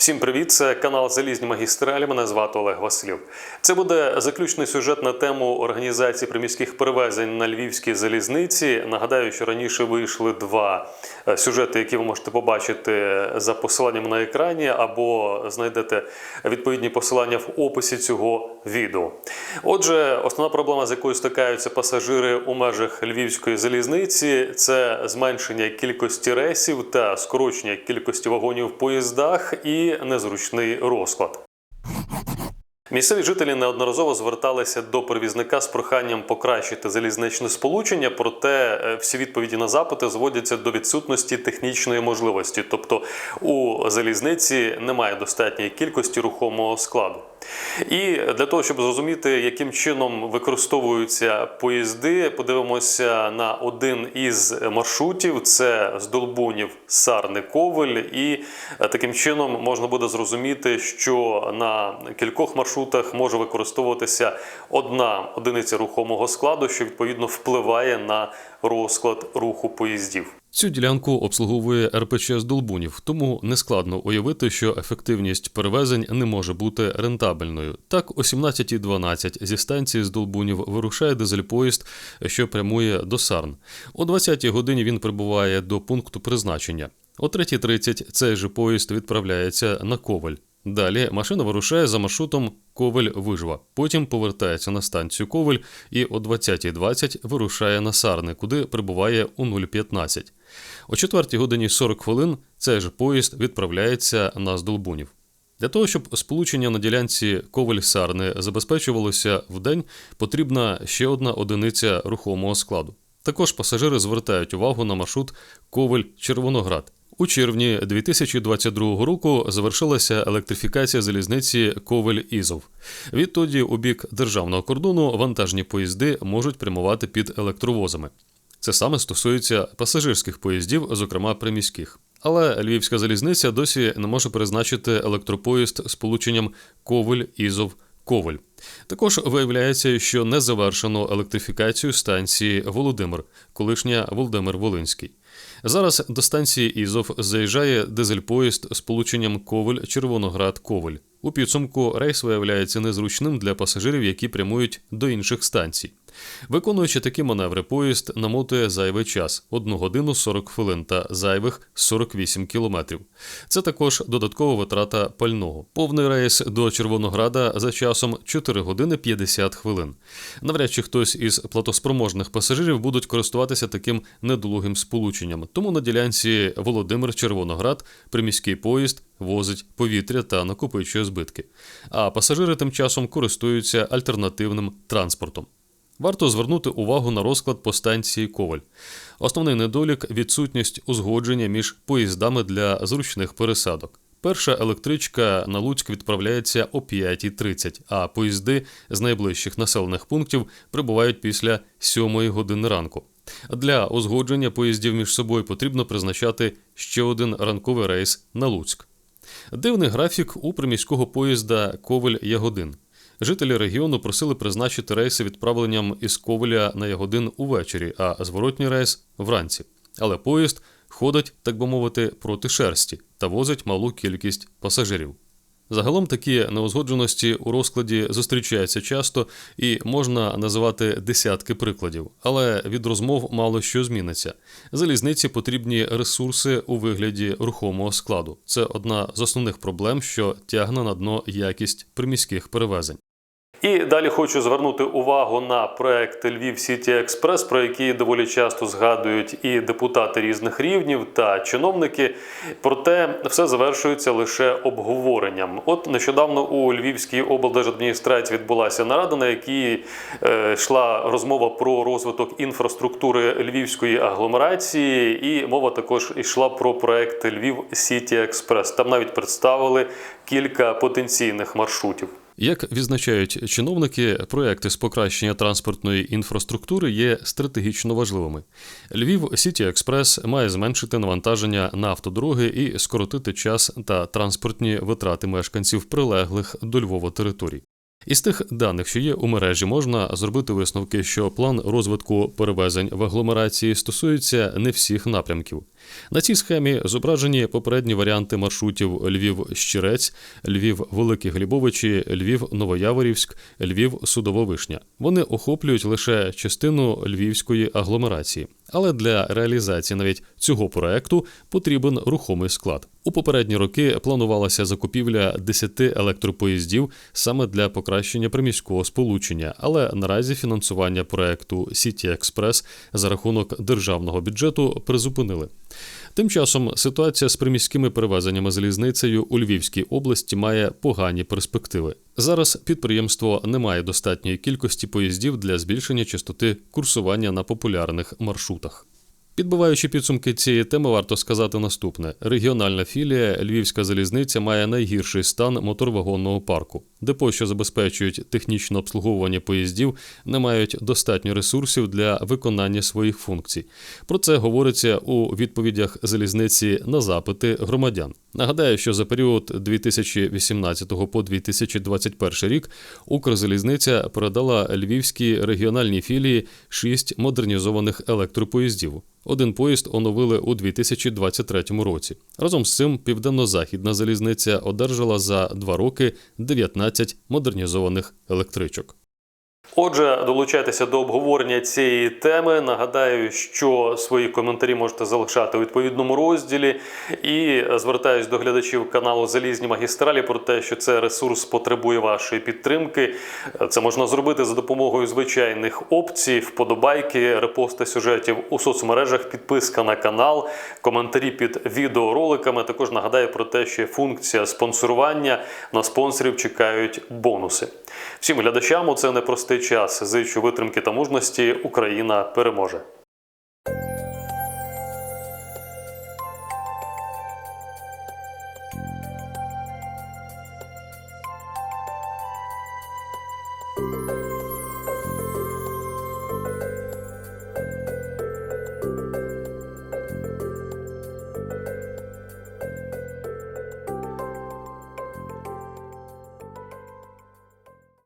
Всім привіт! Це канал Залізні магістралі. Мене звати Олег Василів. Це буде заключний сюжет на тему організації приміських перевезень на львівській залізниці. Нагадаю, що раніше вийшли два е, сюжети, які ви можете побачити за посиланням на екрані, або знайдете відповідні посилання в описі цього відео. Отже, основна проблема, з якою стикаються пасажири у межах львівської залізниці, це зменшення кількості рейсів та скорочення кількості вагонів в поїздах і незручний розклад. Місцеві жителі неодноразово зверталися до перевізника з проханням покращити залізничне сполучення, проте е, всі відповіді на запити зводяться до відсутності технічної можливості, тобто у залізниці немає достатньої кількості рухомого складу. І для того, щоб зрозуміти, яким чином використовуються поїзди, подивимося на один із маршрутів: це з Долбунів Сарни Ковель, і е, таким чином можна буде зрозуміти, що на кількох маршрутах може використовуватися одна одиниця рухомого складу, що відповідно впливає на розклад руху поїздів. Цю ділянку обслуговує РПЧ з Долбунів, тому нескладно уявити, що ефективність перевезень не може бути рентабельною. Так, о 17.12 зі станції з Долбунів вирушає дизель-поїзд, що прямує до Сарн. О 20-й годині він прибуває до пункту призначення. О 3.30 цей же поїзд відправляється на Коваль. Далі машина вирушає за маршрутом Ковель-Вижва. Потім повертається на станцію Ковель і о 20.20 вирушає на Сарни, куди прибуває у 0.15. О 4 годині 40 хвилин цей же поїзд відправляється на Здолбунів. Для того, щоб сполучення на ділянці Ковель-Сарни забезпечувалося в день, потрібна ще одна одиниця рухомого складу. Також пасажири звертають увагу на маршрут Ковель-Червоноград. У червні 2022 року завершилася електрифікація залізниці Ковель-Ізов. Відтоді у бік державного кордону вантажні поїзди можуть прямувати під електровозами. Це саме стосується пасажирських поїздів, зокрема приміських. Але львівська залізниця досі не може призначити електропоїзд з полученням Ковель-Ізов. Коваль. Також виявляється, що не завершено електрифікацію станції Володимир, колишня Володимир Волинський. Зараз до станції Ізов заїжджає дизель-поїзд з полученням Коваль Червоноград Коваль. У підсумку рейс виявляється незручним для пасажирів, які прямують до інших станцій. Виконуючи такі маневри, поїзд намотує зайвий час 1 годину 40 хвилин та зайвих 48 кілометрів. Це також додаткова витрата пального. Повний рейс до Червонограда за часом 4 години 50 хвилин. Навряд чи хтось із платоспроможних пасажирів будуть користуватися таким недолугим сполученням. Тому на ділянці Володимир Червоноград приміський поїзд возить повітря та накопичує збитки. А пасажири тим часом користуються альтернативним транспортом. Варто звернути увагу на розклад по станції Коваль. Основний недолік відсутність узгодження між поїздами для зручних пересадок. Перша електричка на Луцьк відправляється о 5.30, а поїзди з найближчих населених пунктів прибувають після 7 години ранку. Для узгодження поїздів між собою потрібно призначати ще один ранковий рейс на Луцьк. Дивний графік у приміського поїзда Коваль Ягодин. Жителі регіону просили призначити рейси відправленням із Ковеля на Ягодин увечері, а зворотній рейс вранці. Але поїзд ходить, так би мовити, проти шерсті та возить малу кількість пасажирів. Загалом такі неузгодженості у розкладі зустрічаються часто і можна називати десятки прикладів, але від розмов мало що зміниться. Залізниці потрібні ресурси у вигляді рухомого складу. Це одна з основних проблем, що тягне на дно якість приміських перевезень. І далі хочу звернути увагу на проект Львів Сіті Експрес, про який доволі часто згадують і депутати різних рівнів та чиновники. Проте все завершується лише обговоренням. От нещодавно у Львівській облдержадміністрації відбулася нарада, на якій е, йшла розмова про розвиток інфраструктури львівської агломерації, і мова також йшла про проект Львів Сіті Експрес. Там навіть представили кілька потенційних маршрутів. Як відзначають чиновники, проекти з покращення транспортної інфраструктури є стратегічно важливими. Львів Сіті Експрес має зменшити навантаження на автодороги і скоротити час та транспортні витрати мешканців прилеглих до Львова територій. Із тих даних, що є у мережі, можна зробити висновки, що план розвитку перевезень в агломерації стосується не всіх напрямків. На цій схемі зображені попередні варіанти маршрутів Львів-Щирець, Львів-Великі Глібовичі, Львів-Новояворівськ, Львів-Судововишня. Вони охоплюють лише частину львівської агломерації. Але для реалізації навіть цього проекту потрібен рухомий склад. У попередні роки планувалася закупівля 10 електропоїздів саме для покращення приміського сполучення, але наразі фінансування проекту Сіті Експрес за рахунок державного бюджету призупинили. Тим часом ситуація з приміськими перевезеннями залізницею у Львівській області має погані перспективи. Зараз підприємство не має достатньої кількості поїздів для збільшення частоти курсування на популярних маршрутах. Підбиваючи підсумки цієї теми, варто сказати наступне: регіональна філія Львівська залізниця має найгірший стан моторвагонного парку. Депо, що забезпечують технічне обслуговування поїздів, не мають достатньо ресурсів для виконання своїх функцій. Про це говориться у відповідях залізниці на запити громадян. Нагадаю, що за період 2018 по 2021 рік Укрзалізниця передала львівській регіональній філії шість модернізованих електропоїздів. Один поїзд оновили у 2023 році. Разом з цим південно-західна залізниця одержала за два роки 19 модернізованих електричок. Отже, долучайтеся до обговорення цієї теми. Нагадаю, що свої коментарі можете залишати у відповідному розділі. І звертаюсь до глядачів каналу Залізні магістралі про те, що цей ресурс потребує вашої підтримки. Це можна зробити за допомогою звичайних опцій, вподобайки, репости сюжетів у соцмережах, підписка на канал, коментарі під відеороликами. Також нагадаю про те, що функція спонсорування на спонсорів чекають бонуси. Всім глядачам це непростий час. Зичу витримки та мужності. Україна переможе.